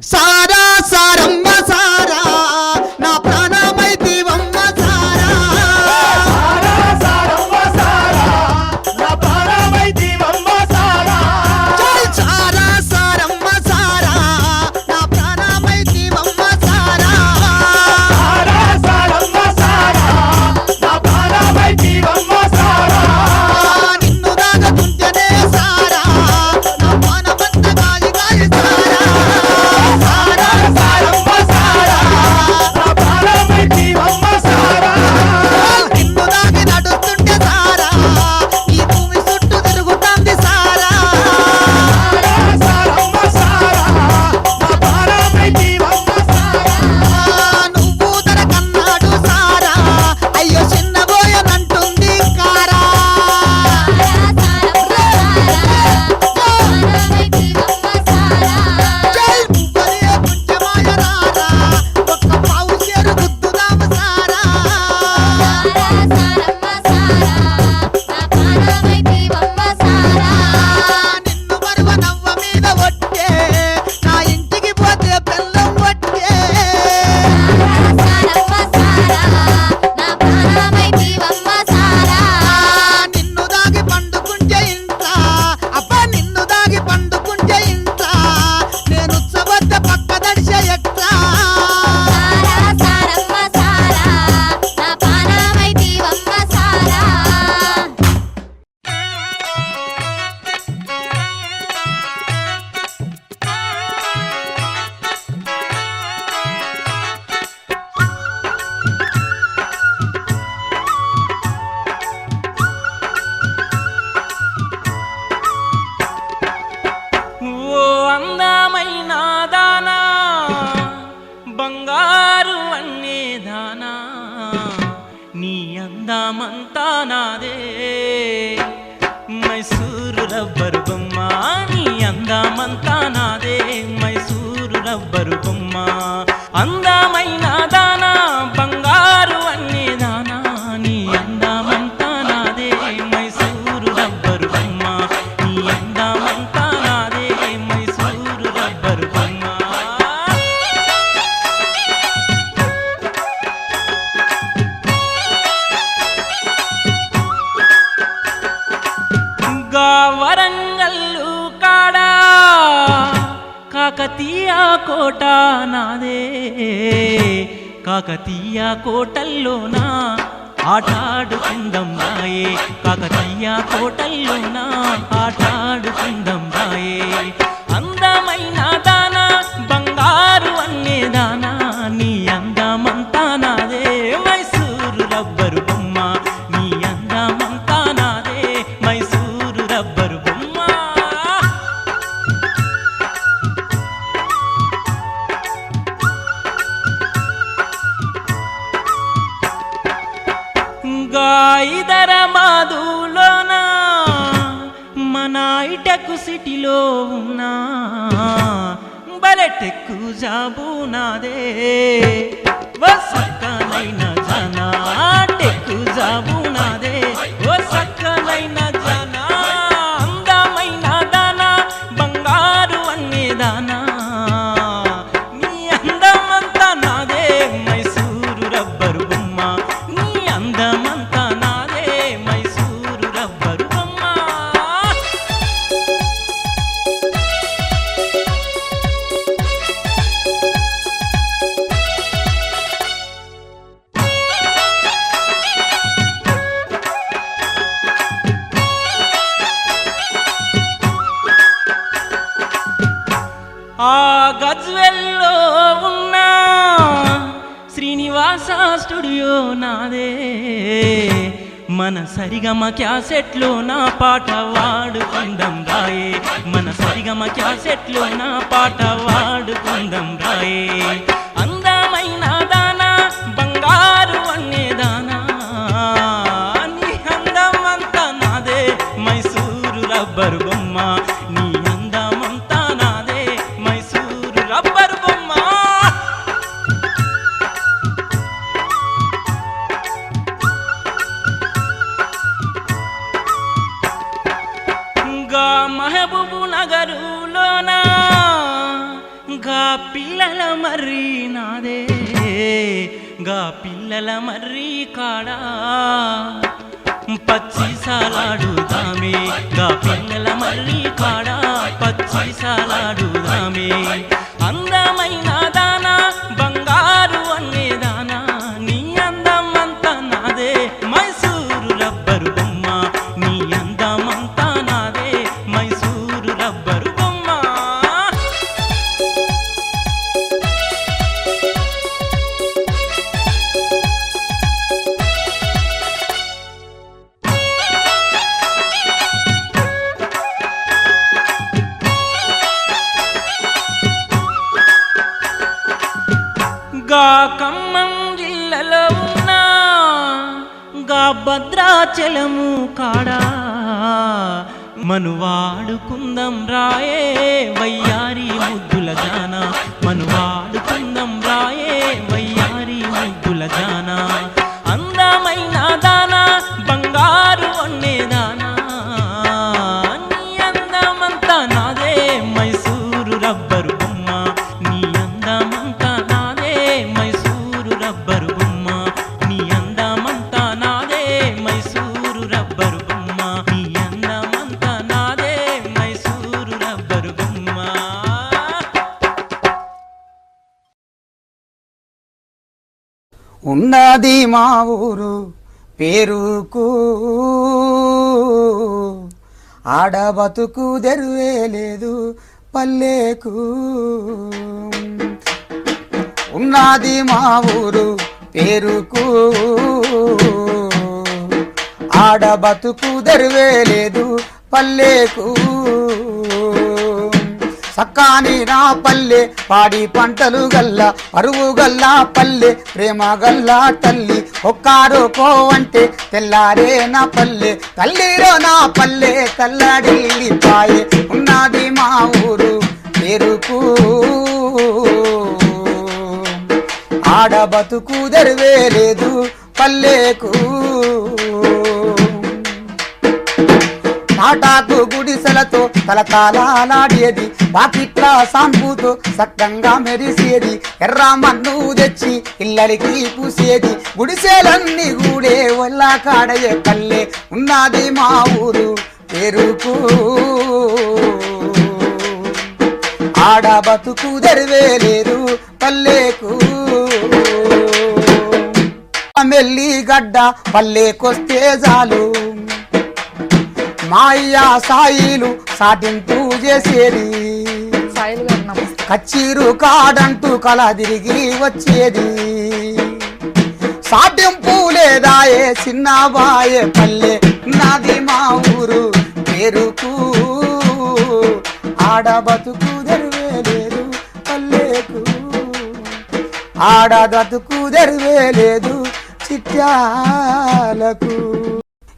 Sada బంగారు అన్నేదానా నీ అందమంతా నాదే. మైసూరు రబ్బరు బొమ్మ నీ అందమంతా నాదే. మైసూరు రబ్బరు బొమ్మ అందమైన కాకతీయ కోట నాదే. కాకతీయ కోటల్లోన? ఆటాడుకుందం రాయే కాకతీయ కోటల్లోన? ఆటాడుకుందం రాయే అందమైన దానా బంగారు అన్నే దానా? লাইটাকু সিটিলো না బలటకు జాబునాదే ఓ సక్కనైన జనాటకు జాబునాదే ఓ సక్కనైన మన సరిగమ క్యాసెట్లు నా పాట వాడు కొందం రాయే. మన సరిగమ క్యాసెట్లు నా పాట వాడు కొందం రాయే. అందమైన దానా బంగారు పిల్లల మర్రి కాడా? పచ్చి సాలాడుదామే గా పిల్లల మర్రి కాడా? పచ్చి సాలాడుదామే అందమైన గా ఖమ్మం జిల్లలో ఉన్నా గా భద్రాచలము కాడా మనువాడుకుందం రాయే వయ్యారి ముద్దుల జాన. మనువాడుకుందం రాయే వయ్యారి ముద్దుల జానా. అందమైన ఉన్నది మా ఊరు పేరుకు. ఆడ బతుకు తెరువే లేదు పల్లెకు. ఉన్నది మా ఊరు పేరుకు. ఆడ బతుకు తెరువే లేదు పల్లెకు. సక్కాని నా పల్లె పాడి పంటలు గల్ల అరువు గల్లా పల్లె ప్రేమ గల్లా తల్లి ఒక్కారో అంటే తెల్లారే నా పల్లె తల్లిరో నా పల్లె తల్లడి పాయే ఉన్నది మా ఊరు పేరుకు. ఆడ బతుకు తెరువే లేదు పల్లెకు. తాటాకు గుడిసెలతో తలతాలాడేది బాకిట్ల సాంపుతో సక్కంగా మెరిసేది. ఎర్ర మన్ను తెచ్చి ఇల్లరికి పూసేది. గుడిసెలన్నీ గూడే వల్ల కాడయే పల్లె ఉన్నది మా ఊరు పేరుకు. ఆడ బతుకు తెరివే లేదు పల్లెకు. మెల్లి గడ్డ పల్లెకొస్తే చాలు. మాయ్యా సాయిలు సాటింపు చేసేది. కచ్చీరు కాడంటూ కల తిరిగి వచ్చేది. సాటింపు లేదాయే చిన్నబాయే పల్లె నాది మా ఊరు పేరుకు. ఆడ బతుకు లేదు పల్లెకు. ఆడ బతుకు లేదు చిట్యాలకు.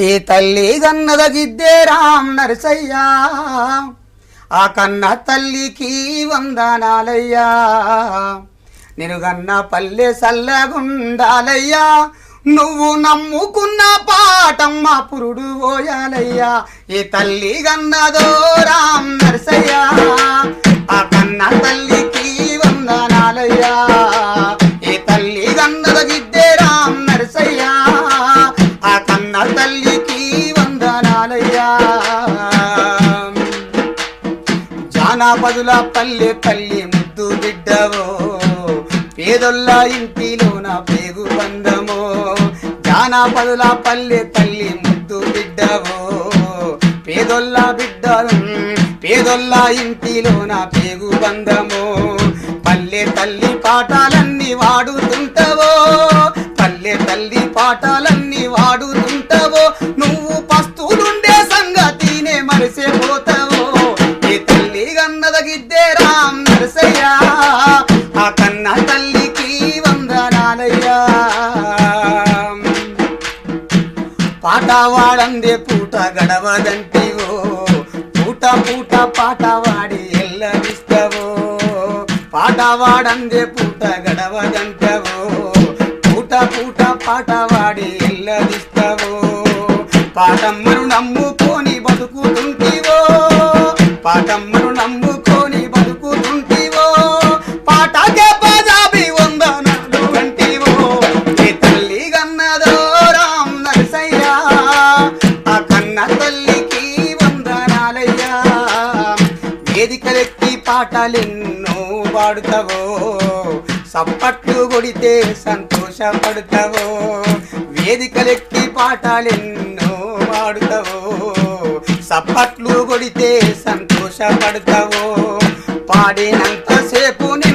ఈ తల్లి గన్నదగిద్దే రామ్ నరసయ్యా. ఆ కన్న తల్లికి వందనాలయ్యా. నేను గన్న పల్లె సల్లగుండాలయ్యా. నువ్వు నమ్ముకున్న పాటమ్మ పురుడు పోయాలయ్యా. ఈ తల్లి గన్నదో రామ్ నరసయ్యా. ఆ కన్న తల్లికి వందనాలయ్యా. బదుల పల్లె పల్లి ముద్దు బిడ్డవో. పేదొల్ల ఇంటిలోన పేగు బంధమో. జానపదుల పల్లె తల్లి ముద్దు బిడ్డవో. పేదొల్ల బిడ్డలు పేదొల్ల ఇంటిలోన పేగు బంధమో. పల్లె తల్లి పాఠాలన్నీ గన్నదగిద్దే రామ్ నరసయ్యా. ఆ కన్న తల్లికి వందనాలయ్యా. పాట వాడందే పూట గడవదంటివో పూట పూట పాట వాడి ఎల్లరిస్తావో పాట వాడందే పూట గడవదంటవో పూట పూట పాట వాడి ఎల్లరిస్తావో పాటమ్మను నమ్ముకొని బతుకుతుంటివో. పాటమ్మను నమ్ము తల్లికి వందనాలయ్యా. వేదికలెక్కి పాటలెన్నో పాడుతావో. సప్పట్లు కొడితే సంతోషపడతావో వేదికలెక్కి పాటలెన్నో పాడుతావో. సప్పట్లు కొడితే సంతోషపడతావో పాడినంతసేపు నీ